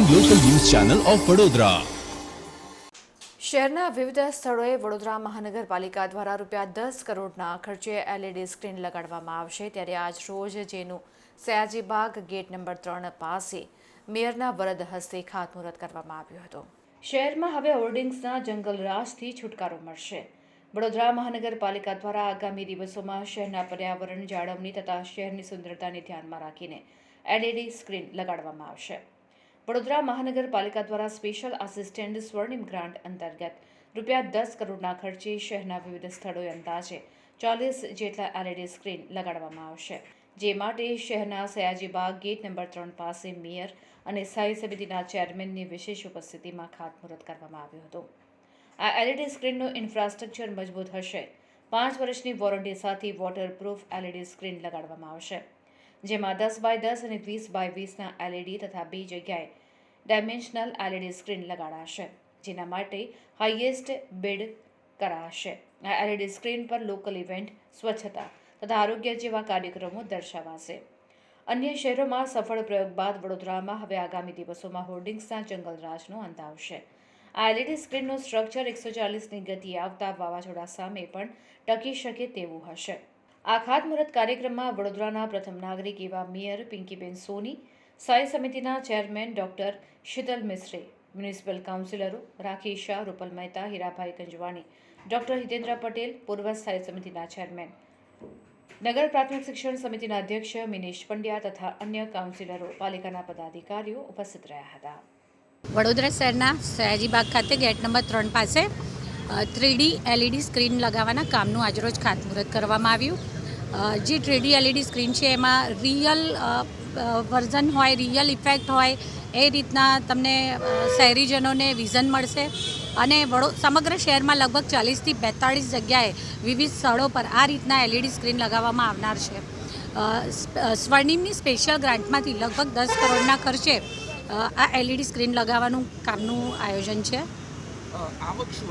Channel of Vadodara શહેરના વિવિધ સ્થળોએ વડોદરા મહાનગરપાલિકા દ્વારા રૂપિયા દસ કરોડના ખર્ચે એલઈડી સ્ક્રીન લગાડવામાં આવશે. ત્યારે આજ રોજ જેનું સયાજીબાગ ગેટ નંબર ત્રણ પાસે મેયરના વરદ હસ્તે ખાતમુહૂર્ત કરવામાં આવ્યું હતું. શહેરમાં હવે હોર્ડિંગ્સના જંગલરાજથી છુટકારો મળશે. વડોદરા મહાનગરપાલિકા દ્વારા આગામી દિવસોમાં શહેરના પર્યાવરણ જાળવણી તથા શહેરની સુંદરતાને ધ્યાનમાં રાખીને એલઈડી સ્ક્રીન લગાડવામાં આવશે. વડોદરા મહાનગરપાલિકા દ્વારા સ્પેશિયલ આસિસ્ટન્ટ સ્વર્ણિમ ગ્રાન્ટ અંતર્ગત રૂપિયા દસ કરોડના ખર્ચે શહેરના વિવિધ સ્થળોએ અંદાજે ચાલીસ જેટલા એલઈડી સ્ક્રીન લગાડવામાં આવશે, જે માટે શહેરના સયાજીબાગ ગેટ નંબર ત્રણ પાસે મેયર અને સ્થાયી સમિતિના ચેરમેનની વિશેષ ઉપસ્થિતિમાં ખાતમુહૂર્ત કરવામાં આવ્યું હતું. આ એલઈડી સ્ક્રીનનું ઇન્ફ્રાસ્ટ્રક્ચર મજબૂત હશે. પાંચ વર્ષની વોરંટી સાથે વોટરપ્રૂફ એલઈડી સ્ક્રીન લગાડવામાં આવશે. જેમાં દસ બાય દસ અને વીસ બાય વીસના એલઈડી તથા બે જગ્યાએ ડાયમેન્શનલ એલઈડી સ્ક્રીન લગાડાશે, જેના માટે હાઈએસ્ટ બિડ કરાશે. આ એલઈડી સ્ક્રીન પર લોકલ ઇવેન્ટ સ્વચ્છતા તથા આરોગ્ય જેવા કાર્યક્રમો દર્શાવાશે. અન્ય શહેરોમાં સફળ પ્રયોગ બાદ વડોદરામાં હવે આગામી દિવસોમાં હોર્ડિંગ્સના જંગલરાજનો અંત આવશે. આ એલઈડી સ્ક્રીનનું સ્ટ્રક્ચર એકસો ચાલીસની ગતિએ આવતા વાવાઝોડા સામે પણ ટકી શકે તેવું હશે. આ ખાતમુહૂર્ત કાર્યક્રમમાં વડોદરાના પ્રથમ નાગરિક એવા મેયર પિંકીબેન સોની, સ્થાયી સમિતિના ચેરમેન ડોક્ટર શીતલ મિશ્રે, મ્યુનિસિપલ કાઉન્સિલરો રાખી શાહ, રૂપલ મહેતા, હીરાભાઈ કંજવાણી ડોક્ટર હિતેન્દ્ર પટેલ, પૂર્વ સ્થાયી સમિતિના ચેરમેન. નગર પ્રાથમિક શિક્ષણ સમિતિના અધ્યક્ષ મિનેશ પંડ્યા તથા અન્ય કાઉન્સિલરો, પાલિકાના પદાધિકારીઓ ઉપસ્થિત રહ્યા હતા. વડોદરા શહેરના સયાજીબાગ ખાતે ગેટ નંબર ત્રણ પાસે થ્રીડી એલઈડી સ્ક્રીન લગાવવાના કામનું આજરોજ ખાતમુહૂર્ત કરવામાં આવ્યું. જે થ્રીડી એલઈડી સ્ક્રીન છે, એમાં રિયલ વર્ઝન હોય રિયલ ઇફેક્ટ હોય, એ રીતના તમને શહેરીજનોને વિઝન મળશે. અને વડો, સમગ્ર શહેરમાં લગભગ ચાલીસથી બેતાળીસ જગ્યાએ વિવિધ સ્થળો પર આ રીતના એલઈડી સ્ક્રીન લગાવવામાં આવનાર છે. સ્વર્ણિમની સ્પેશિયલ ગ્રાન્ટમાંથી લગભગ દસ કરોડના ખર્ચે આ એલઈડી સ્ક્રીન લગાવવાનું કામનું આયોજન છે. આવક શું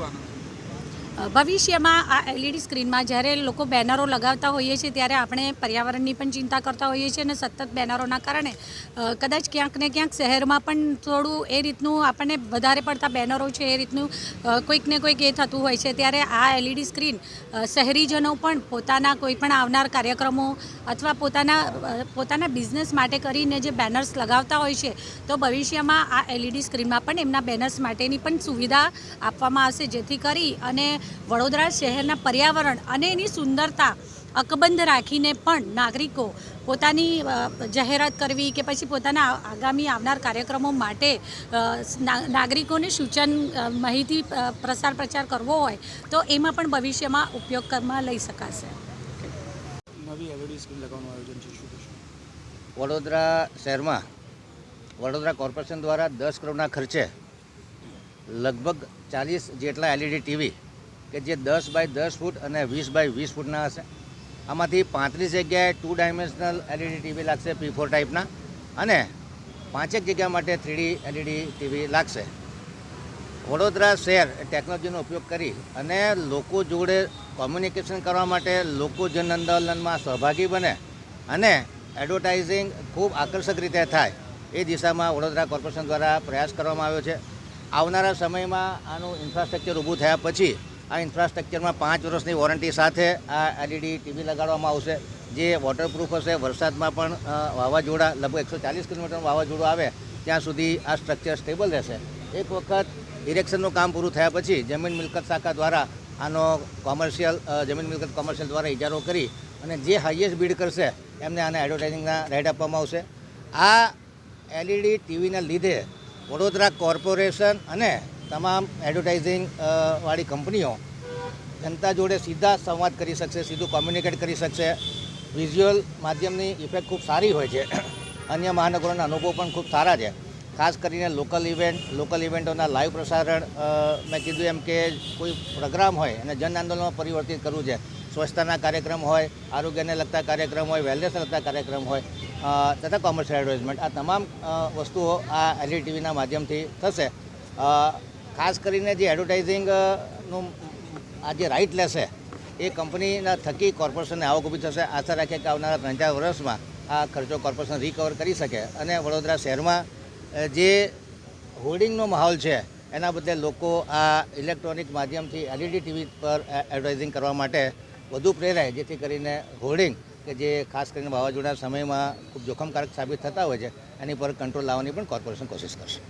ભવિષ્યમાં આ એલઈડી સ્ક્રીનમાં જ્યારે લોકો બેનરો લગાવતા હોઈએ છીએ, ત્યારે આપણે પર્યાવરણની પણ ચિંતા કરતા હોઈએ છીએ અને સતત બેનરોના કારણે કદાચ ક્યાંક ને ક્યાંક શહેરમાં પણ થોડું એ રીતનું આપણને વધારે પડતા બેનરો છે એ રીતનું કોઈક ને કોઈક એ થતું હોય છે. ત્યારે આ એલઈડી સ્ક્રીન શહેરીજનો પણ પોતાના કોઈ પણ આવનાર કાર્યક્રમો અથવા પોતાના પોતાના બિઝનેસ માટે કરીને જે બેનર્સ લગાવતા હોય છે, તો ભવિષ્યમાં આ એલઈડી સ્ક્રીનમાં પણ એમના બેનર્સ માટેની પણ સુવિધા આપવામાં આવશે, જેથી કરી અને વડોદરા શહેરના પર્યાવરણ અને એની સુંદરતા અકબંધ રાખીને પણ નાગરિકો પોતાની જાહેરાત કરવી કે પછી પોતાના આગામી આવનાર કાર્યક્રમો માટે નાગરિકોને સૂચન માહિતી પ્રસાર પ્રચાર કરવો હોય તો એમાં પણ ભવિષ્યમાં ઉપયોગમાં લઈ શકાશે. વડોદરા શહેરમાં વડોદરા કોર્પોરેશન દ્વારા દસ કરોડના ખર્ચે લગભગ ચાલીસ જેટલા એલઈડી ટીવી કે જે દસ બાય દસ ફૂટ અને વીસ બાય વીસ ફૂટના હશે. આમાંથી પાંત્રીસ જગ્યાએ ટુ ડાયમેન્શનલ એલઈડી ટીવી લાગશે પી ફોર ટાઈપના અને પાંચેક જગ્યા માટે થ્રીડી એલઈડી ટીવી લાગશે. વડોદરા શહેર ટેકનોલોજીનો ઉપયોગ કરી અને લોકો જોડે કોમ્યુનિકેશન કરવા માટે લોકો જન આંદોલનમાં સહભાગી બને અને એડવર્ટાઇઝિંગ ખૂબ આકર્ષક રીતે થાય એ દિશામાં વડોદરા કોર્પોરેશન દ્વારા પ્રયાસ કરવામાં આવ્યો છે. આવનારા સમયમાં આનું ઇન્ફ્રાસ્ટ્રક્ચર ઊભું થયા પછી આ ઇન્ફ્રાસ્ટ્રક્ચરમાં પાંચ વર્ષની વોરંટી સાથે આ એલઈડી ટીવી લગાડવામાં આવશે. જે વોટરપ્રૂફ હશે, વરસાદમાં પણ વાવાઝોડા, લગભગ એકસો ચાલીસ કિલોમીટરનું વાવાઝોડું આવે, ત્યાં સુધી આ સ્ટ્રક્ચર સ્ટેબલ રહેશે. એક વખત ઇરેક્શનનું કામ પૂરું થયા પછી જમીન મિલકત શાખા દ્વારા આનો કોમર્શિયલ જમીન મિલકત કોમર્શિયલ દ્વારા ઇજારો કરી અને જે હાઈએસ્ટ બીડ કરશે, એમને આને એડવર્ટાઇઝિંગના રાઇટ આપવામાં આવશે. આ એલઈડી ટીવીના લીધે વડોદરા કોર્પોરેશન અને તમામ એડવર્ટાઇઝિંગ વાળી કંપનીઓ જનતા જોડે સીધા સંવાદ કરી શકશે, સીધું કોમ્યુનિકેટ કરી શકશે. વિઝ્યુઅલ માધ્યમની ઇફેક્ટ ખૂબ સારી હોય છે. અન્ય મહાનગરોના અનુભવ પણ ખૂબ સારા છે. ખાસ કરીને લોકલ ઇવેન્ટ લોકલ ઇવેન્ટોના લાઈવ પ્રસારણ મેં કીધું એમ કે કોઈ પ્રોગ્રામ હોય અને જન આંદોલનમાં પરિવર્તિત કરવું છે. સ્વચ્છતાના કાર્યક્રમ હોય, આરોગ્યને લગતા કાર્યક્રમ હોય વેલનેસને લગતા કાર્યક્રમ હોય તથા કોમર્શિયલ એડવર્ટાઇઝમેન્ટ આ તમામ વસ્તુઓ આ એલઈ ટીવીના માધ્યમથી થશે. ખાસ કરીને જે એડવર્ટાઇઝિંગનું આ જે રાઇટ લેશે, એ કંપનીના થકી કોર્પોરેશનને આવક ઊભી થશે. આશા રાખીએ કે આવનારા ત્રણ ચાર વર્ષમાં આ ખર્ચો કોર્પોરેશન રિકવર કરી શકે અને વડોદરા શહેરમાં જે હોર્ડિંગનો માહોલ છે, એના બદલે લોકો આ ઇલેક્ટ્રોનિક માધ્યમથી એલઈડી ટીવી પર એડવર્ટાઇઝિંગ કરવા માટે વધુ પ્રેરાય, જેથી કરીને હોર્ડિંગ કે જે ખાસ કરીને વાવાઝોડાના સમયમાં ખૂબ જોખમકારક સાબિત થતા હોય છે, એની પર કંટ્રોલ લાવવાની પણ કોર્પોરેશન કોશિશ કરશે.